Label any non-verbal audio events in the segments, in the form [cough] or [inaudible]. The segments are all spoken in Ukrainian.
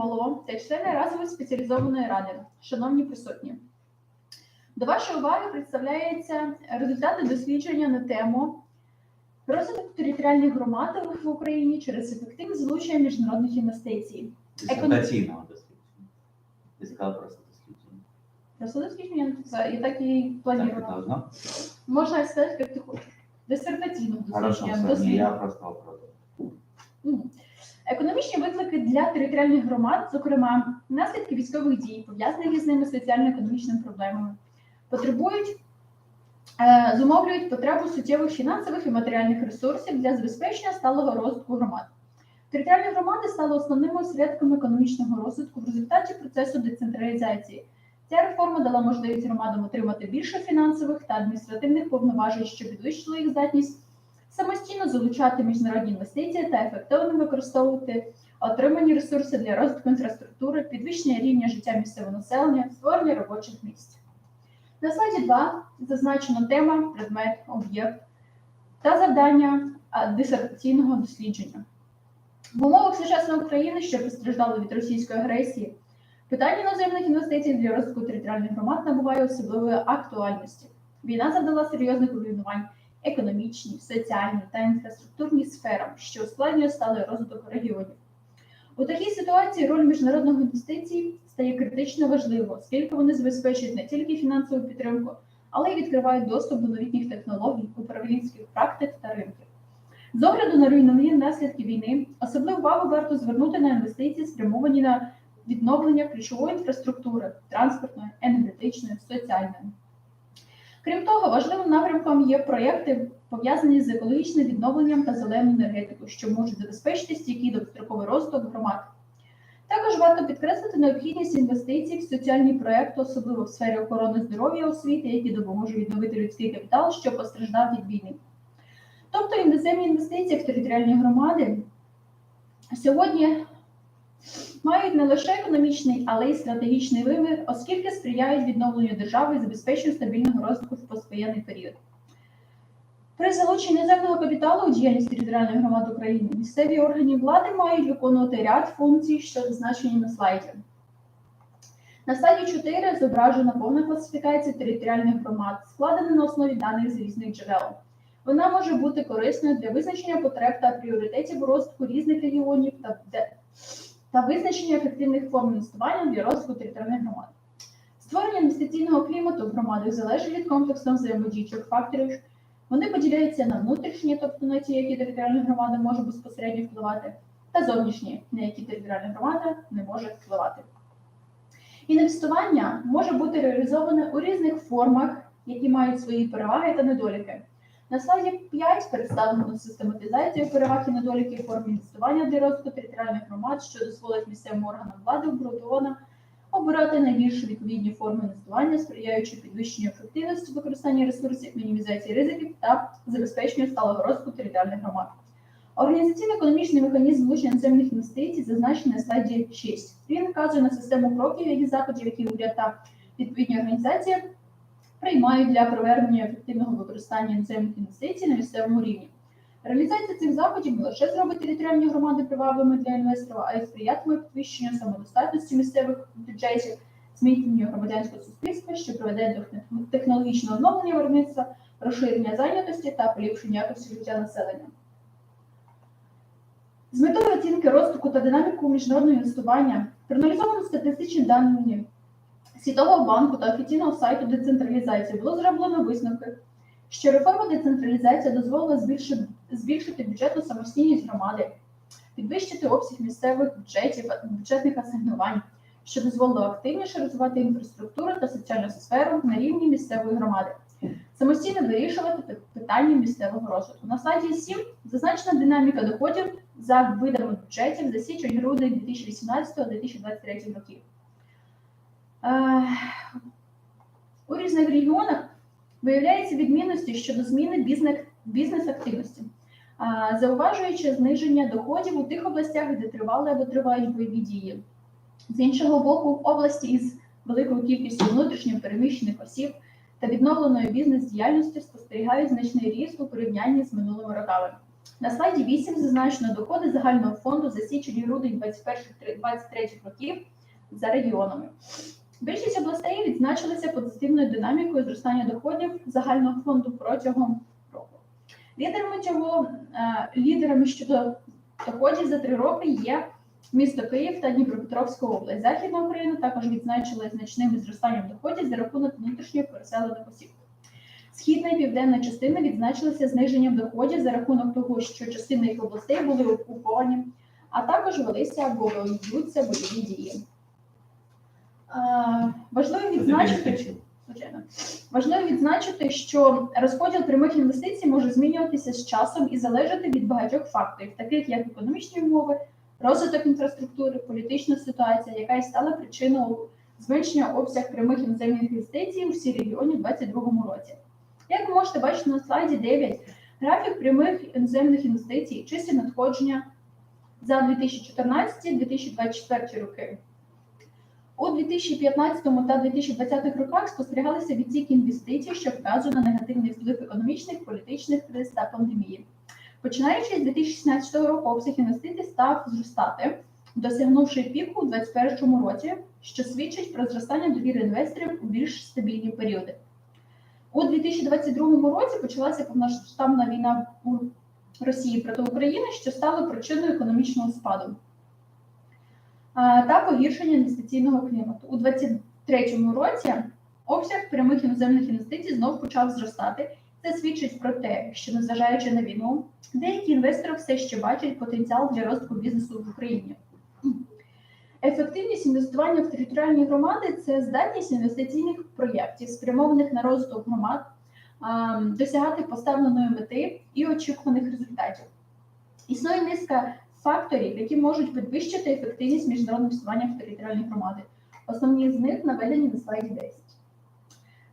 голово та члени разової спеціалізованої ради, шановні присутні. До вашої уваги представляються результати дослідження на тему розвиток територіальних громад в Україні через ефективне залучення міжнародних інвестицій. Дисертаційного дослідження. Ти сказала просто дослідження. Просто дослідження і так і планувала. Можна сказати, як ти хочеш. Дисертаційного дослідження. не дослідження. я просто вопрос. Економічні виклики для територіальних громад, зокрема, наслідки військових дій, пов'язаних з ними соціально-економічними проблемами, потребують, е, зумовлюють потребу суттєвих фінансових і матеріальних ресурсів для забезпечення сталого розвитку громад. Територіальні громади стали основними осередками економічного розвитку в результаті процесу децентралізації. Ця реформа дала можливість громадам отримати більше фінансових та адміністративних повноважень, що підвищило їх здатність самостійно залучати міжнародні інвестиції та ефективно використовувати отримані ресурси для розвитку інфраструктури, підвищення рівня життя місцевого населення, створення робочих місць. На слайді 2 зазначена тема, предмет, об'єкт та завдання дисертаційного дослідження. В умовах сучасної України, що постраждали від російської агресії, питання іноземних інвестицій для розвитку територіальних громад набуває особливої актуальності. Війна завдала серйозних руйнувань економічній, соціальній та інфраструктурній сферам, що ускладнює сталий розвиток регіонів. У такій ситуації роль міжнародних інвестицій стає критично важливою, оскільки вони забезпечують не тільки фінансову підтримку, але й відкривають доступ до новітніх технологій, управлінських практик та ринків. З огляду на руйнівні наслідки війни, особливу увагу варто звернути на інвестиції, спрямовані на відновлення ключової інфраструктури транспортної, енергетичної, соціальної. Крім того, важливим напрямком є проєкти, пов'язані з екологічним відновленням та зеленою енергетикою, що можуть забезпечити стійкий довгостроковий розвиток громад. Також варто підкреслити необхідність інвестицій в соціальні проекти, особливо в сфері охорони здоров'я освіти, які допоможуть відновити людський капітал, що постраждав від війни. Тобто іноземні інвестиції в територіальні громади сьогодні мають не лише економічний, але й стратегічний вимір, оскільки сприяють відновленню держави і забезпеченню стабільного розвитку в поствоєнний період. При залученні іноземного капіталу у діяльність територіальних громад України місцеві органи влади мають виконувати ряд функцій, що зазначені на слайді. На слайді 4 зображена повна класифікація територіальних громад, складена на основі даних з різних джерел. Вона може бути корисною для визначення потреб та пріоритетів розвитку різних регіонів та та визначення ефективних форм інвестування для розвитку територіальних громад. Створення інвестиційного клімату в громадах залежить від комплексу взаємодіючих факторів. Вони поділяються на внутрішні, тобто на ті, які територіальна громада може безпосередньо впливати, та зовнішні, на які територіальна громада не може впливати. Інвестування може бути реалізоване у різних формах, які мають свої переваги та недоліки. На слайді 5 представлено систематизацію переваг і недоліків форм інвестування для розвитку територіальних громад, що дозволить місцевим органам влади обґрунтовано обирати найбільш відповідні форми інвестування, сприяючи підвищенню ефективності використання ресурсів, мінімізації ризиків та забезпеченню сталого розвитку територіальних громад. Організаційно-економічний механізм залучення іноземних інвестицій зазначений на слайді 6. Він вказує на систему кроків і заходів, які уряд та відповідні організації приймають для привернення ефективного використання іноземних інвестицій на місцевому рівні. Реалізація цих заходів не лише зробить територіальні громади привабливими для інвесторів, а й сприятиме підвищенню самодостатності місцевих бюджетів, зміцненню громадянського суспільства, що приведе до технологічного оновлення виробництва, розширення зайнятості та поліпшення якості життя населення. З метою оцінки розвитку та динаміку міжнародного інвестування проаналізовано статистичні дані Світового банку та офіційного сайту децентралізації було зроблено висновки, що реформа децентралізації дозволила збільшити, збільшити бюджетну самостійність громади, підвищити обсяг місцевих бюджетів, бюджетних асигнувань, що дозволило активніше розвивати інфраструктуру та соціальну сферу на рівні місцевої громади, самостійно вирішувати питання місцевого розвитку. На слайді 7 зазначена динаміка доходів за видами бюджетів за січень-грудень 2018-2023 років. Е, У різних регіонах виявляються відмінності щодо зміни бізнес- бізнес-активності, зауважуючи зниження доходів у тих областях, де тривали або тривають бойові дії. З іншого боку, в області із великою кількістю внутрішньо переміщених осіб та відновленою бізнес-діяльністю спостерігають значний ріст у порівнянні з минулими роками. На слайді 8 зазначено доходи загального фонду за січень і грудень 21-23 років за регіонами. Більшість областей відзначилися позитивною динамікою зростання доходів загального фонду протягом року. Лідерами цього е, лідерами щодо доходів за три роки є місто Київ та Дніпропетровська область. Західна Україна також відзначилась значним зростанням доходів за рахунок внутрішньо переселених осіб. Східна і південна частина відзначилися зниженням доходів за рахунок того, що частина їх областей були окуповані, а також велися або ведуться бойові дії. Важливо відзначити, важливо відзначити, що розподіл прямих інвестицій може змінюватися з часом і залежати від багатьох факторів, таких як економічні умови, розвиток інфраструктури, політична ситуація, яка і стала причиною зменшення обсяг прямих іноземних інвестицій у всій регіоні у 2022 році. Як ви можете бачити на слайді 9, графік прямих іноземних інвестицій, чисті надходження за 2014-2024 роки. У 2015 та 2020 роках спостерігалися відтік інвестицій, що вказує на негативний вплив економічних, політичних криз та пандемії. Починаючи з 2016 року, обсяг інвестицій став зростати, досягнувши піку у 2021 році, що свідчить про зростання довіри інвесторів у більш стабільні періоди. У 2022 році почалася повномасштабна війна у Росії проти України, що стало причиною економічного спаду та погіршення інвестиційного клімату. У 2023 році обсяг прямих іноземних інвестицій знов почав зростати. Це свідчить про те, що незважаючи на війну, деякі інвестори все ще бачать потенціал для розвитку бізнесу в Україні. Ефективність інвестування в територіальні громади це здатність інвестиційних проєктів, спрямованих на розвиток громад, досягати поставленої мети і очікуваних результатів. Існує низка факторів, які можуть підвищити ефективність міжнародного інвестування в територіальні громади. Основні з них наведені на слайді 10.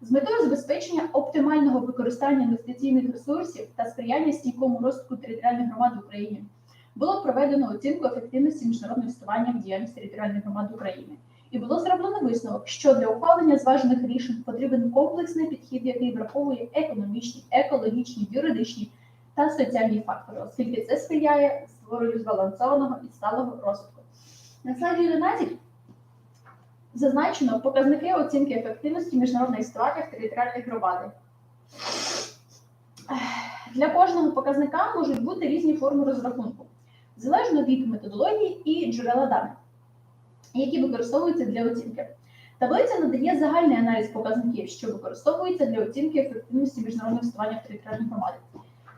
З метою забезпечення оптимального використання інвестиційних ресурсів та сприяння стійкому розвитку територіальних громад в Україні було проведено оцінку ефективності міжнародного інвестування в діяльність територіальних громад України. І було зроблено висновок, що для ухвалення зважених рішень потрібен комплексний підхід, який враховує економічні, екологічні, юридичні та соціальні фактори, оскільки це сприяє створенню збалансованого і сталого розвитку. На слайді 11 зазначено показники оцінки ефективності міжнародної інвестування в територіальних громади. Для кожного показника можуть бути різні форми розрахунку, залежно від методології і джерела даних, які використовуються для оцінки. Таблиця надає загальний аналіз показників, що використовуються для оцінки ефективності міжнародного інвестування в територіальних громадах.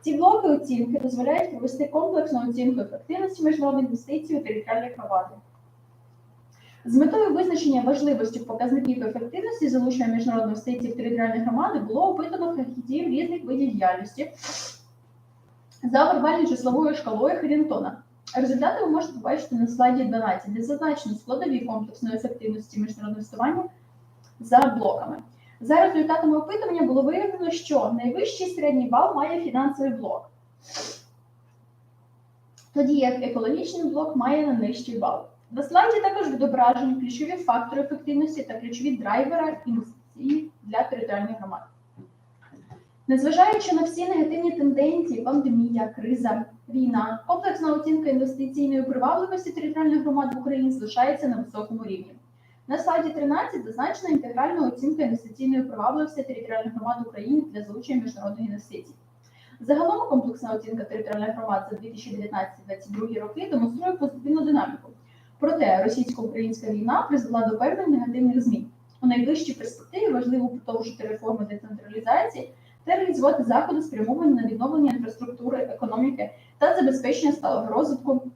Ці блоки оцінки дозволяють провести комплексну оцінку ефективності міжнародних інвестицій у територіальних громадах. З метою визначення важливості показників ефективності залучення міжнародних інвестицій в територіальні громади було опитано фахівців різних видів діяльності за вербальною числовою шкалою Хрінтона. Результати ви можете побачити на слайді 12, де зазначено складові комплексної ефективності міжнародного інвестування за блоками. За результатами опитування було виявлено, що найвищий середній бал має фінансовий блок, тоді як екологічний блок має найнижчий бал. На слайді також відображені ключові фактори ефективності та ключові драйвери інвестицій для територіальних громад. Незважаючи на всі негативні тенденції, пандемія, криза, війна, комплексна оцінка інвестиційної привабливості територіальних громад в Україні залишається на високому рівні. На слайді 13 зазначена інтегральна оцінка інвестиційної привабливості територіальних громад України для залучення міжнародних інвестицій. Загалом комплексна оцінка територіальних громад за 2019-2022 роки демонструє позитивну динаміку. Проте російсько-українська війна призвела до певних негативних змін. У найближчій перспективі важливо продовжити реформи децентралізації та реалізувати заходи, спрямовані на відновлення інфраструктури, економіки та забезпечення сталого розвитку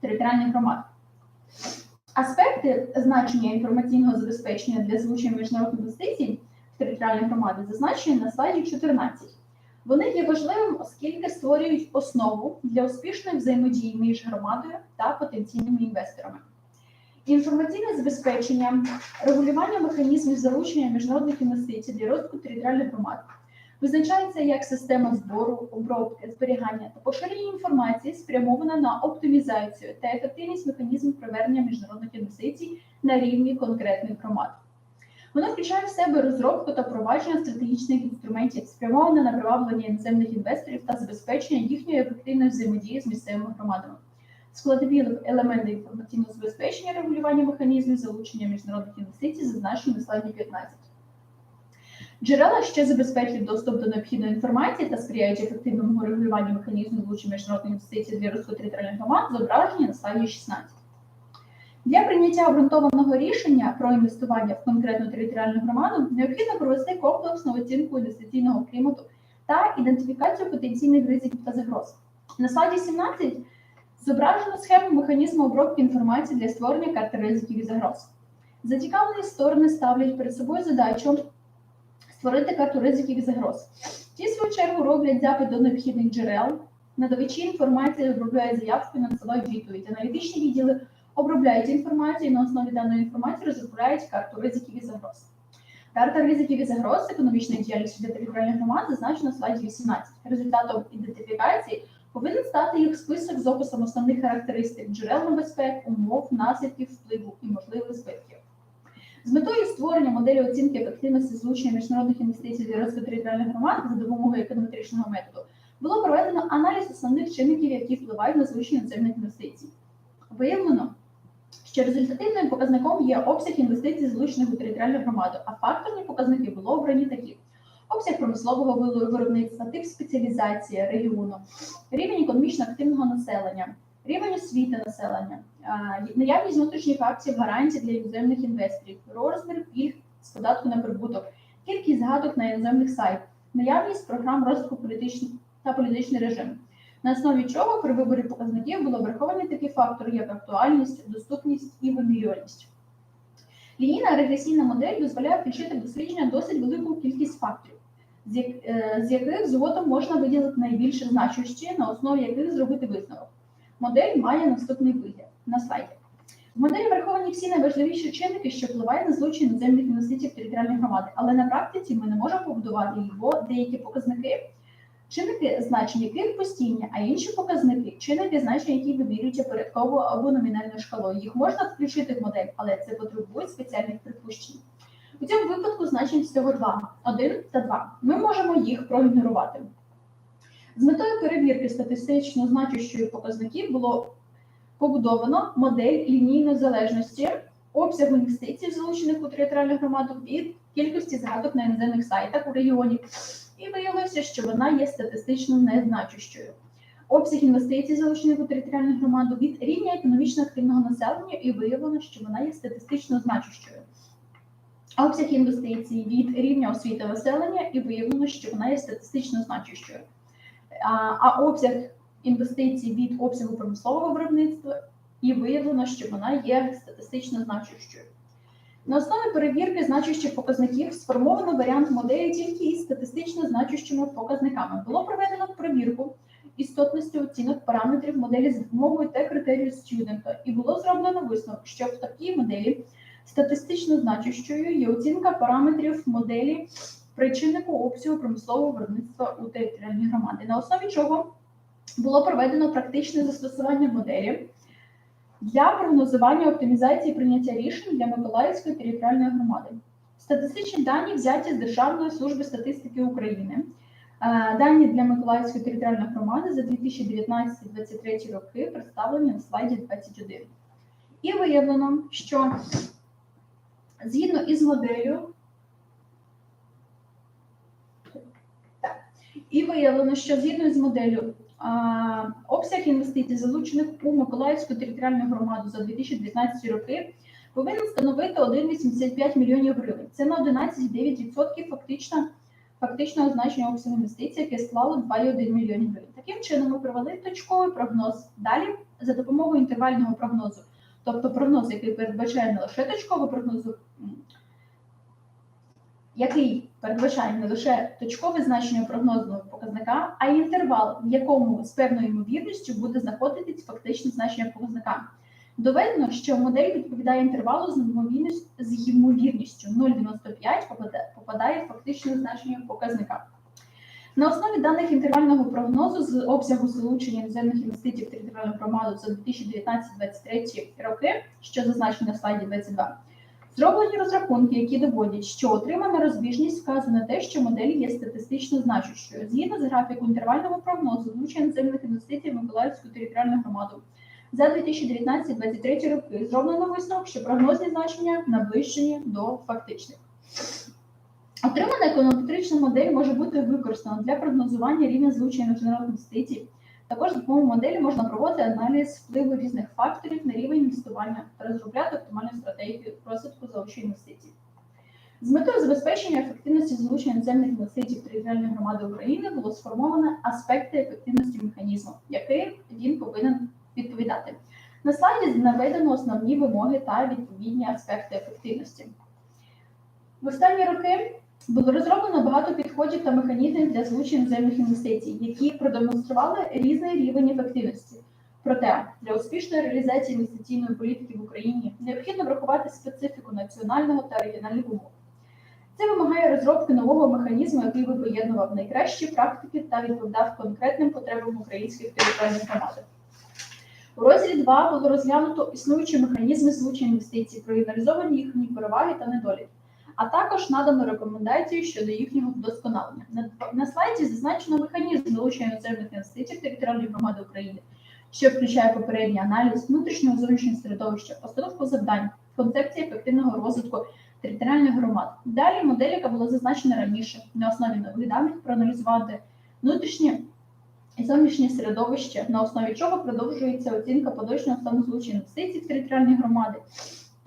територіальних громад. Аспекти значення інформаційного забезпечення для залучення міжнародних інвестицій в територіальні громади зазначені на слайді 14. Вони є важливим, оскільки створюють основу для успішної взаємодії між громадою та потенційними інвесторами. Інформаційне забезпечення, регулювання механізмів залучення міжнародних інвестицій для розвитку територіальних громад визначається як система збору, обробки, зберігання та поширення інформації, спрямована на оптимізацію та ефективність механізмів привернення міжнародних інвестицій на рівні конкретних громад. Воно включає в себе розробку та впровадження стратегічних інструментів, спрямоване на приваблення іноземних інвесторів та забезпечення їхньої ефективної взаємодії з місцевими громадами. Складові елементи інформаційного забезпечення регулювання механізмів залучення міжнародних інвестицій зазначені на слайді 15. Джерела, що забезпечують доступ до необхідної інформації та сприяють ефективному регулюванню механізму залучення міжнародних інвестицій для розвитку територіальних громад, зображені на слайді 16. Для прийняття обґрунтованого рішення про інвестування в конкретну територіальну громаду необхідно провести комплексну оцінку інвестиційного клімату та ідентифікацію потенційних ризиків та загроз. На слайді 17 зображено схему механізму обробки інформації для створення карти ризиків і загроз. Зацікавлені сторони ставлять перед собою задачу створити карту ризиків і загроз. Ті, в свою чергу, роблять запит до необхідних джерел, надавачі інформації обробляють заявку і надсилають відповідь. Аналітичні відділи обробляють інформацію і на основі даної інформації розробляють карту ризиків і загроз. Карта ризиків і загроз економічної діяльності для територіальних громад зазначена на слайді 18. Результатом ідентифікації повинен стати їх список з описом основних характеристик джерел небезпек, умов, наслідків, впливу і можливих збитків. З метою створення моделі оцінки ефективності залучення міжнародних інвестицій для розвитку територіальних громад за допомогою економетричного методу було проведено аналіз основних чинників, які впливають на залучення іноземних інвестицій. Виявлено, що результативним показником є обсяг інвестицій, залучених у територіальну громаду, а факторні показники було обрані такі: обсяг промислового виробництва, тип спеціалізації регіону, рівень економічно активного населення, рівень освіти населення, наявність внутрішніх акцій гарантій для іноземних інвесторів, розмір пільг з податку на прибуток, кількість згадок на іноземних сайтах, наявність програм розвитку політичних та політичний режим. На основі чого при виборі показників було враховані такі фактори, як актуальність, доступність і вимірюваність. Лінійна регресійна модель дозволяє включити дослідження досить велику кількість факторів, е, з яких згодом можна виділити найбільше значущі, на основі яких зробити висновок. Модель має наступний вигляд на слайді. В моделі враховані всі найважливіші чинники, що впливають на злочин іноземних інвестицій в територіальні громади, але на практиці ми не можемо побудувати бо деякі показники Чинники значення яких постійні, а інші показники чинники значення, які вимірюються порядково або номінальною шкалою. Їх можна включити в модель, але це потребує спеціальних припущень. У цьому випадку значень всього два: один та два. Ми можемо їх проігнорувати. З метою перевірки статистично значущої показників було побудовано модель лінійної залежності обсягу інвестицій, залучених у територіальну громаду від кількості згадок на іноземних сайтах у регіоні і виявилося, що вона є статистично незначущою. Обсяг інвестицій, залучених у територіальну громаду від рівня економічно активного населення, і виявлено, що вона є статистично значущою. Обсяг інвестицій від рівня освіти населення, і виявлено, що вона є статистично значущою. А, обсяг інвестицій від обсягу промислового виробництва, і виявлено, що вона є статистично значущою. На основі перевірки значущих показників сформовано варіант моделі тільки із статистично значущими показниками. Було проведено перевірку істотності оцінок параметрів моделі за допомогою Т-критерію студента, і було зроблено висновок, що в такій моделі статистично значущою є оцінка параметрів моделі причиннику обсягу промислового виробництва у територіальній громаді, на основі чого було проведено практичне застосування моделі для прогнозування оптимізації прийняття рішень для Миколаївської територіальної громади. Статистичні дані взяті з Державної служби статистики України. Е, Дані для Миколаївської територіальної громади за 2019-2023 роки представлені на слайді 21. І виявлено, що згідно із моделлю, так, і виявлено, що згідно з моделлю обсяг інвестицій, залучених у Миколаївську територіальну громаду за 2019 роки, повинен становити 1,85 мільйонів гривень. Це на 11,9% фактично, фактичного значення обсягу інвестицій, яке склало 2,1 мільйонів гривень. Таким чином, ми провели точковий прогноз. Далі, за допомогою інтервального прогнозу, тобто прогноз, який передбачає не лише точковий прогноз, м, який передбачає не лише точкове значення прогнозного показника, а й інтервал, в якому з певною ймовірністю буде знаходитись фактичне значення показника. Доведено, що модель відповідає інтервалу з ймовірністю, 0,95 попадає, попадає фактичне значення показника. На основі даних інтервального прогнозу з обсягу залучення іноземних інвестицій в територіальну громаду за 2019-2023 роки, що зазначено на слайді 22, Зроблені розрахунки, які доводять, що отримана розбіжність вказує на те, що модель є статистично значущою. Згідно з графіку інтервального прогнозу залучення іноземних інвестицій в Миколаївську територіальну громаду за 2019-2023 роки зроблено висновок, що прогнозні значення наближені до фактичних. Отримана економетрична модель може бути використана для прогнозування рівня залучення міжнародних інвестицій. Також за допомогою моделі можна проводити аналіз впливу різних факторів на рівень інвестування та розробляти оптимальну стратегію розвитку залучення інвестицій. З метою забезпечення ефективності залучення іноземних інвестицій в територіальні громади України було сформовано аспекти ефективності механізму, який він повинен відповідати. На слайді наведено основні вимоги та відповідні аспекти ефективності. В останні роки було розроблено багато підходів та механізмів для залучення іноземних інвестицій, які продемонстрували різний рівень ефективності. Проте для успішної реалізації інвестиційної політики в Україні необхідно врахувати специфіку національного та регіональних умов. Це вимагає розробки нового механізму, який би поєднував найкращі практики та відповідав конкретним потребам українських територіальних громад. У розділі 2 було розглянуто існуючі механізми залучення інвестицій, проаналізовані їхні переваги та недоліки а також надано рекомендації щодо їхнього вдосконалення. На, слайді зазначено механізм залучення іноземних інвестицій в територіальні громади України, що включає попередній аналіз внутрішнього зовнішнього середовища, постановку завдань, концепції ефективного розвитку територіальних громад. Далі модель, яка була зазначена раніше, на основі нових даних проаналізувати внутрішнє і зовнішнє середовище, на основі чого продовжується оцінка поточного стану залучення інвестицій в територіальні громади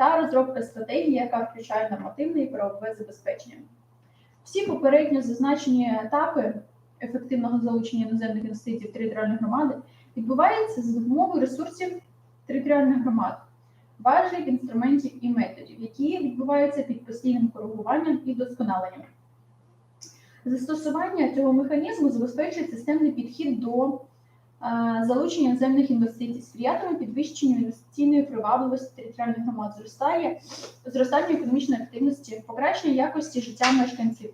та розробка стратегії, яка включає нормативне і правове забезпечення. Всі попередньо зазначені етапи ефективного залучення іноземних інвестицій в територіальні громади відбуваються за допомогою ресурсів територіальних громад, важливих інструментів і методів, які відбуваються під постійним коригуванням і вдосконаленням. Застосування цього механізму забезпечує системний підхід до залучення іноземних інвестицій сприятиме підвищенню інвестиційної привабливості територіальних громад, зростає зростанню економічної активності, покращення якості життя мешканців.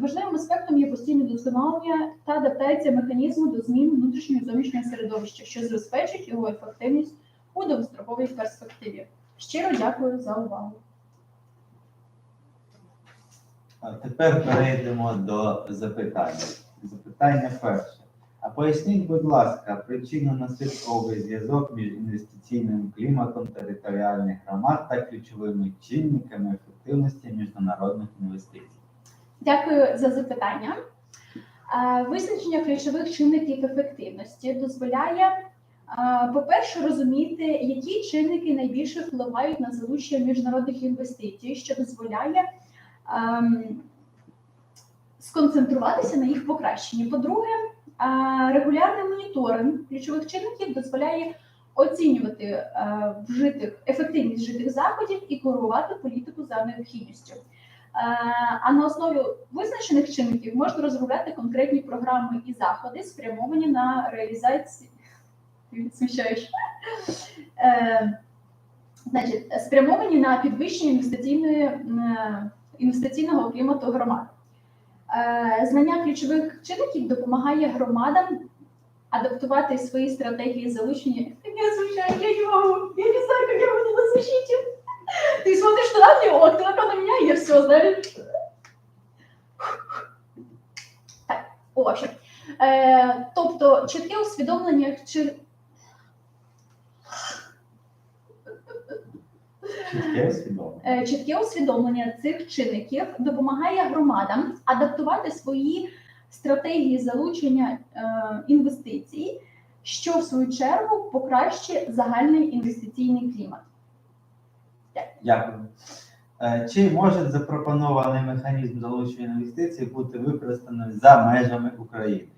Важливим аспектом є постійне вдосконалення та адаптація механізму до змін внутрішнього і зовнішнього середовища, що забезпечить його ефективність у довгостроковій перспективі. Щиро дякую за увагу. А тепер перейдемо до запитань. Запитання перше. А поясніть, будь ласка, причинно-наслідковий зв'язок між інвестиційним кліматом територіальних громад та ключовими чинниками ефективності міжнародних інвестицій. Дякую за запитання. Е, Визначення ключових чинників ефективності дозволяє, е, по-перше, розуміти, які чинники найбільше впливають на залучення міжнародних інвестицій, що дозволяє ем, сконцентруватися на їх покращенні. По-друге, регулярний моніторинг ключових чинників дозволяє оцінювати е, вжитих ефективність вжитих заходів і коригувати політику за необхідністю. Е, А на основі визначених чинників можна розробляти конкретні програми і заходи, спрямовані на реалізацію. [laughs] Е, Значить, спрямовані на підвищення інвестиційної інвестиційного клімату громад. Е, Знання ключових чинників допомагає громадам адаптувати свої стратегії залучення. Я звичайно, я не можу, я не знаю, як я буду на защиті. Ты смотришь туда, где вот, только на меня, и все, знаешь. Так, общем. Е, тобто, чітке усвідомлення Чітке усвідомлення. Е, чітке усвідомлення цих чинників допомагає громадам адаптувати свої стратегії залучення е, інвестицій, що в свою чергу покращує загальний інвестиційний клімат. Дякую. Е, Чи може запропонований механізм залучення інвестицій бути використаний за межами України?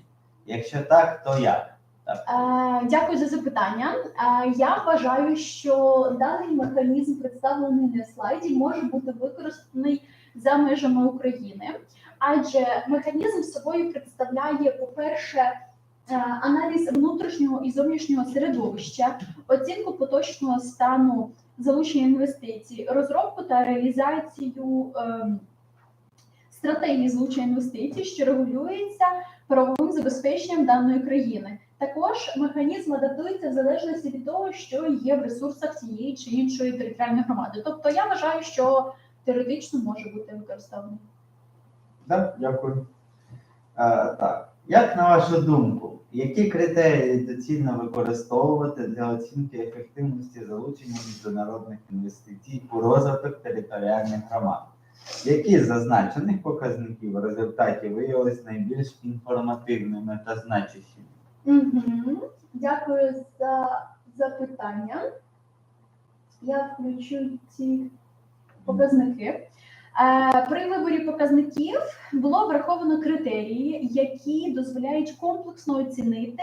Якщо так, то як? Е, Дякую за запитання. Е, Я вважаю, що даний механізм, представлений на слайді, може бути використаний за межами України, адже механізм собою представляє, по-перше, е, аналіз внутрішнього і зовнішнього середовища, оцінку поточного стану залучення інвестицій, розробку та реалізацію стратегії залучення інвестицій, що регулюється правовим забезпеченням даної країни. Також механізм адаптується в залежності від того, що є в ресурсах цієї чи іншої територіальної громади. Тобто я вважаю, що теоретично може бути використаний. Да, дякую. А, так. Як на вашу думку, які критерії доцільно використовувати для оцінки ефективності залучення міжнародних інвестицій у розвиток територіальних громад? Які з зазначених показників в результаті виявилися найбільш інформативними та значущими? Дякую за запитання. Я включу ці показники. Е, При виборі показників було враховано критерії, які дозволяють комплексно оцінити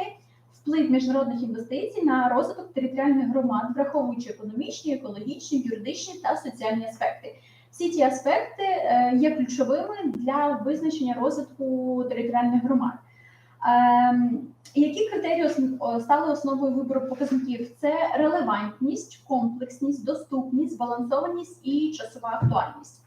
вплив міжнародних інвестицій на розвиток територіальних громад, враховуючи економічні, екологічні, юридичні та соціальні аспекти. Всі ці аспекти е, є ключовими для визначення розвитку територіальних громад. Ем, Які критерії стали основою вибору показників? Це релевантність, комплексність, доступність, збалансованість і часова актуальність.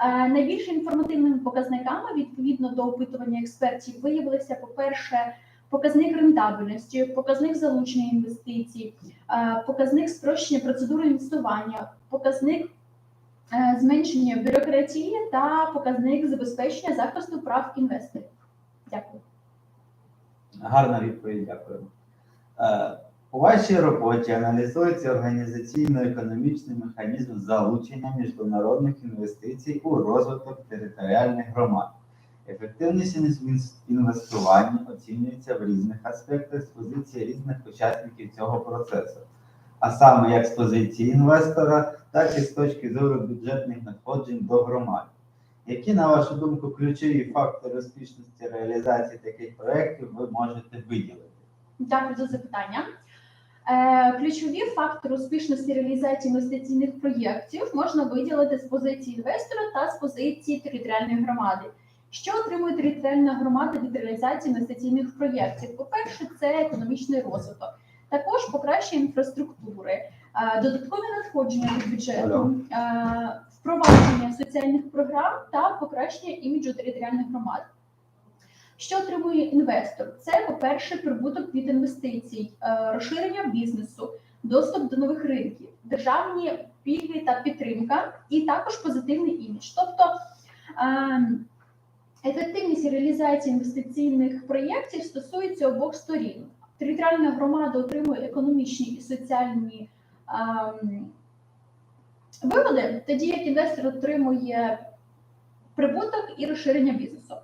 Е, Найбільш інформативними показниками відповідно до опитування експертів виявилися, по-перше, показник рентабельності, показник залучення інвестицій, е, показник спрощення процедури інвестування, показник е, зменшення бюрократії та показник забезпечення захисту прав інвесторів. Дякую. Гарна відповідь, дякую. Е, У вашій роботі аналізується організаційно-економічний механізм залучення міжнародних інвестицій у розвиток територіальних громад. Ефективність інвес- інвестування оцінюється в різних аспектах з позиції різних учасників цього процесу, а саме як з позиції інвестора, так і з точки зору бюджетних надходжень до громад. Які, на вашу думку, ключові фактори успішності реалізації таких проєктів ви можете виділити? Дякую за запитання. Е, Ключові фактори успішності реалізації інвестиційних проєктів можна виділити з позиції інвестора та з позиції територіальної громади. Що отримує територіальна громада від реалізації інвестиційних проєктів? По-перше, це економічний розвиток, також покращення інфраструктури, е, додаткові надходження до бюджету, е, впровадження соціальних програм та покращення іміджу територіальних громад. Що отримує інвестор? Це, по-перше, прибуток від інвестицій, е, розширення бізнесу, доступ до нових ринків, державні пільги та підтримка, і також позитивний імідж. Тобто ем, ефективність реалізації інвестиційних проєктів стосується обох сторін. Територіальна громада отримує економічні і соціальні ем, вигоди, тоді як інвестор отримує прибуток і розширення бізнесу.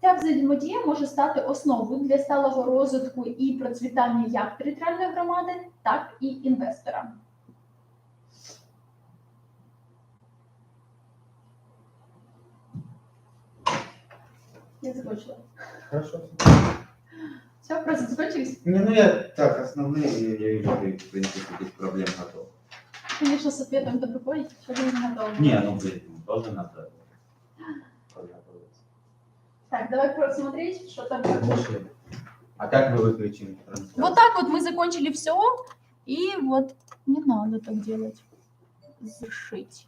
Ця взаємодія може стати основою для сталого розвитку і процвітання як територіальної громади, так і інвестора. Я закончила. Хорошо. Все, просто закончились. Не, ну я так, основные, я вижу, ты, в принципе, без проблем готов. Конечно, с ответом то приходите, что вы не ну, блин, тоже надо подготовиться. Так, давай просмотреть, что там. Слушай, А как мы выключим трансляцию? Вот так вот мы закончили все, и вот не надо так делать. Зашить.